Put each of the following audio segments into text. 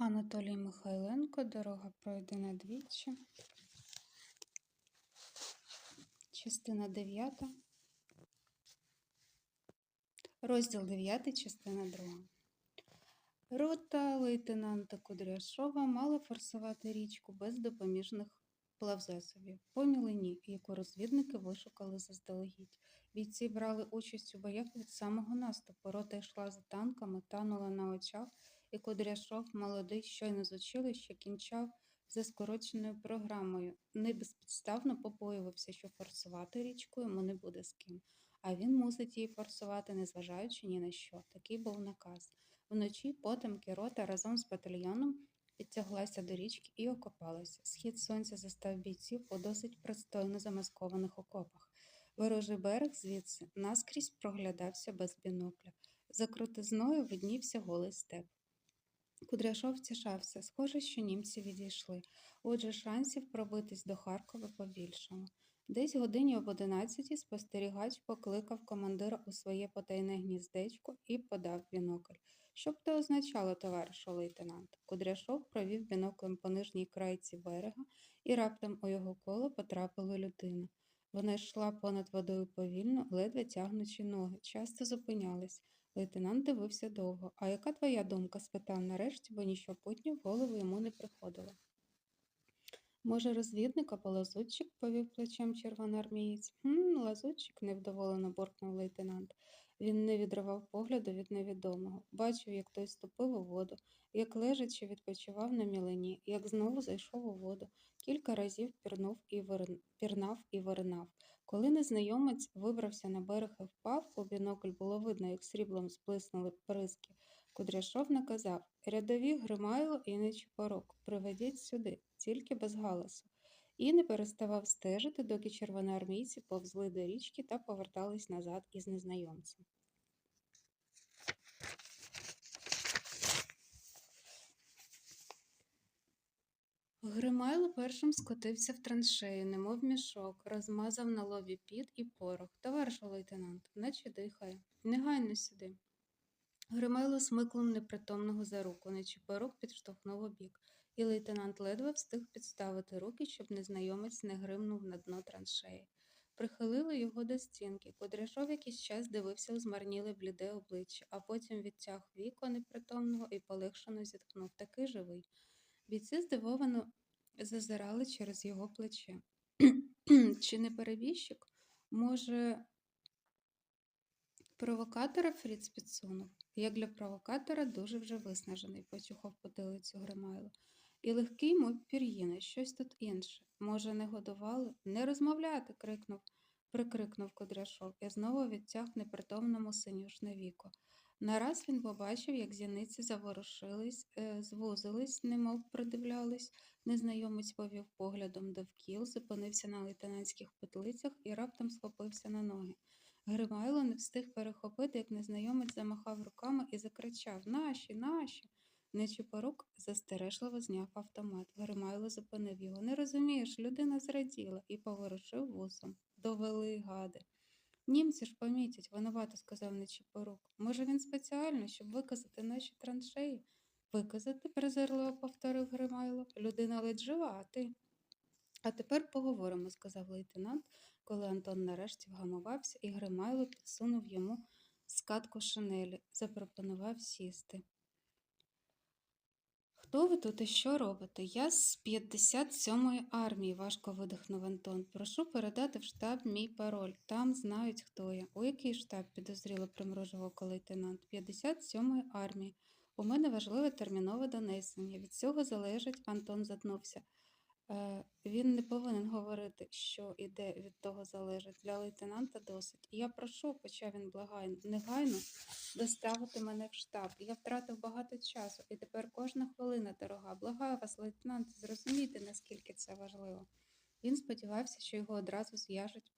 Анатолій Михайленко, дорога пройдена двічі. Частина 9. Розділ 9, частина 2. Рота лейтенанта Кудряшова мала форсувати річку без допоміжних плавзасобів по мілині, яку розвідники вишукали заздалегідь. Бійці брали участь у боях від самого наступу. Рота йшла за танками, танула на очах, і Кудряшов, молодий, щойно з училища, кінчав за скороченою програмою. Не безпідставно побоювався, що форсувати річку йому не буде з ким. А він мусить її форсувати, незважаючи ні на що. Такий був наказ. Вночі потемки рота разом з батальйоном підтяглася до річки і окопалася. Схід сонця застав бійців у досить пристойно замаскованих окопах. Ворожий берег звідси наскрізь проглядався без бінокля. За крутизною виднівся голий степ. Кудряшов тішався. Схоже, що німці відійшли. Отже, шансів пробитись до Харкова побільшало. Десь годині об одинадцятій спостерігач покликав командира у своє потайне гніздечко і подав бінокль. Що б то означало, товаришу лейтенант? Кудряшов провів біноклем по нижній крайці берега, і раптом у його коло потрапила людина. Вона йшла понад водою повільно, ледве тягнучи ноги, часто зупинялась. Лейтенант дивився довго. А яка твоя думка? спитав нарешті, бо ніщо путнє в голову йому не приходило. Може, розвідника або лазутчик, повів плечем червоноармієць. Хм, лазутчик, невдоволено буркнув лейтенант. Він не відривав погляду від невідомого. Бачив, як той ступив у воду, як лежачи відпочивав на мілині, як знову зайшов у воду. Кілька разів пірнув і вирн... пірнав і виринав. Коли незнайомець вибрався на берег і впав, у бінокль було видно, як сріблом сплиснули бризки. Кудряшов наказав рядові Гримайло і Нечипорок, приведіть сюди, тільки без галасу. І не переставав стежити, доки червоноармійці повзли до річки та повертались назад із незнайомцем. Гримайло першим скотився в траншею, немов мішок, розмазав на лобі піт і порох. Товаришу лейтенант, наче дихає. Негайно сюди. Гримайло смикнув непритомного за руку, нечіпорук підштовхнув у бік, і лейтенант ледве встиг підставити руки, щоб незнайомець не гримнув на дно траншеї. Прихилили його до стінки. Кудряшов якийсь час дивився у змарніле бліде обличчя, а потім відтяг віко непритомного і полегшено зітхнув. Такий живий. Бійці здивовано зазирали через його плече. Чи не перебіжчик? Може, провокатора Фріц підсунув? Як для провокатора дуже вже виснажений, почухав потилицю Гримайло. І легкий, мов пір'їна, щось тут інше. Може, не годували? Не розмовляти. крикнув, прикрикнув Кудряшов і знову відтяг непритомному синюшне віко. Нараз він побачив, як зіниці заворушились, е, звузились, немов придивлялись. Незнайомець повів поглядом довкіл, зупинився на лейтенантських петлицях і раптом схопився на ноги. Гримайло не встиг перехопити, як незнайомець замахав руками і закричав Наші, наші. Нечіпорук застережливо зняв автомат. Гримайло зупинив його. Не розумієш, людина зраділа і поворушив вусом. Довели гади. Німці ж помітять, винувато сказав Нечіпорук. Може, він спеціально, щоб виказати наші траншеї? Виказати, презирливо повторив Гримайло. Людина ледь жива, а ти. А тепер поговоримо, сказав лейтенант, коли Антон нарешті вгамувався, і Гримайло підсунув йому скатку шинелі, запропонував сісти. Хто ви тут і що робите? Я з 57-ї армії, важко видихнув Антон. Прошу передати в штаб мій пароль. Там знають, хто я. У який штаб підозріло примружив око лейтенант? 57-ї армії. У мене важливе термінове донесення. Від цього залежить, Антон затнувся. Е, він не повинен говорити, що іде від того залежить. Для лейтенанта досить. Я прошу, почав він благайно, негайно доставити мене в штаб. Я втратив багато часу, і тепер кожна хвилина дорога. Благаю вас, лейтенант, зрозумійте, наскільки це важливо. Він сподівався, що його одразу зв'яжуть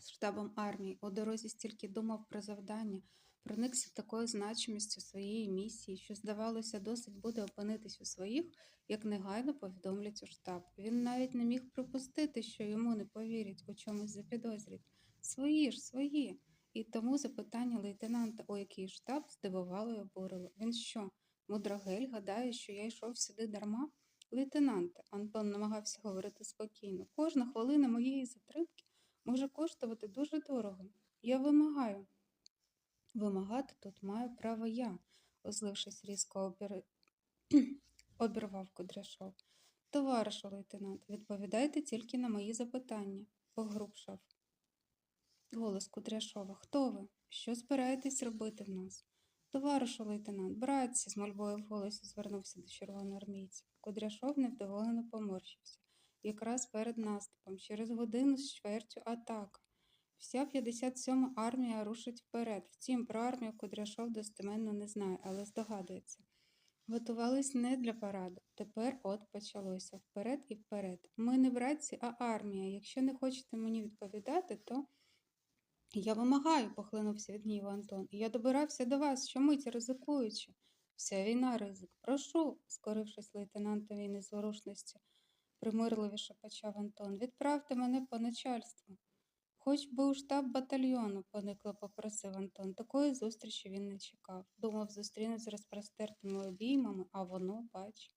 з штабом армії. У дорозі стільки думав про завдання, проникся такою значимістю своєї місії, що, здавалося, досить буде опинитись у своїх, як негайно повідомлять у штаб. Він навіть не міг припустити, що йому не повірять, у чомусь запідозрять. Свої ж, свої. І тому запитання лейтенанта, у який штаб, здивувало й обурило. Він що, Мудрагель гадає, що я йшов сюди дарма? Лейтенанте, Антон намагався говорити спокійно, кожна хвилина моєї затримки може коштувати дуже дорого. Я вимагаю. Вимагати тут маю право я, озлившись різко обір... обірвав Кудряшов. Товаришу лейтенант, відповідайте тільки на мої запитання, погрубшав. Голос Кудряшова. Хто ви? Що збираєтесь робити в нас? Товаришу лейтенант, братці, з мольбою в голосі звернувся до червоноармійця. Кудряшов невдоволено поморщився. Якраз перед наступом, через годину з чвертю атака. Вся 57-ма армія рушить вперед. Втім, про армію Кудряшов достеменно не знає, але здогадується. Готувались не для параду. Тепер от почалося вперед і вперед. Ми не братці, а армія. Якщо не хочете мені відповідати, то я вимагаю, похлинувся від гніву Антон. Я добирався до вас, щомиті ризикуючи. Вся війна ризик. Прошу, скорившись лейтенантовій незворушності, примирливіше почав Антон. Відправте мене по начальству. Хоч би у штаб батальйону, поникло попросив Антон. Такої зустрічі він не чекав. Думав, зустріне з розпростертими обіймами, а воно, бач.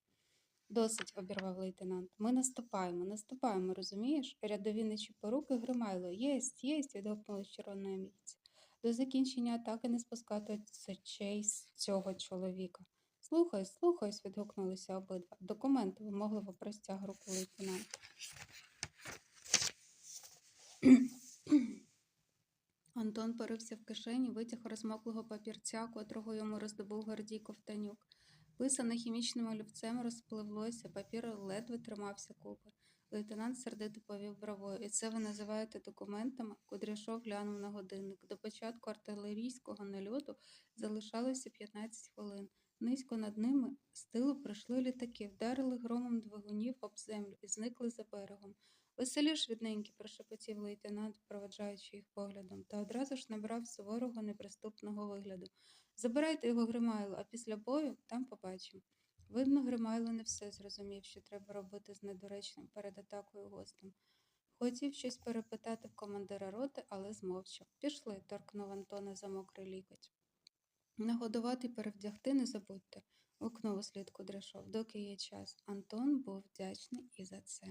Досить, обірвав лейтенант. Ми наступаємо, наступаємо, розумієш? Рядові нечіпоруки Гримайло. Єсть, єсть, відгукнули з червоної місці. До закінчення атаки не спускати очей з цього чоловіка. Слухай, слухай, відгукнулися обидва. Документи вимогливо простяг руку лейтенант. Антон порився в кишені, витяг розмоклого папірця, котрого йому роздобув Гордій Ковтанюк. Писане хімічним олівцем розпливлося, папір ледве тримався купи. Лейтенант сердито повів бровою. І це ви називаєте документами? Кудряшов глянув на годинник. До початку артилерійського нальоту залишалося 15 хвилин. Низько над ними з тилу прийшли літаки, вдарили громом двигунів об землю і зникли за берегом. Веселі швидненькі, прошепотів лейтенант, проведжаючи їх поглядом, та одразу ж набрав суворого неприступного вигляду. Забирайте його Гримайло, а після бою там побачимо. Видно, Гримайло не все зрозумів, що треба робити з недоречним перед атакою гостем. Хотів щось перепитати в командира роти, але змовчав. Пішли, торкнув Антона за мокрий лікоть. Нагодувати і перевдягти не забудьте, гукнув услід Кудряшов, доки є час. Антон був вдячний і за це.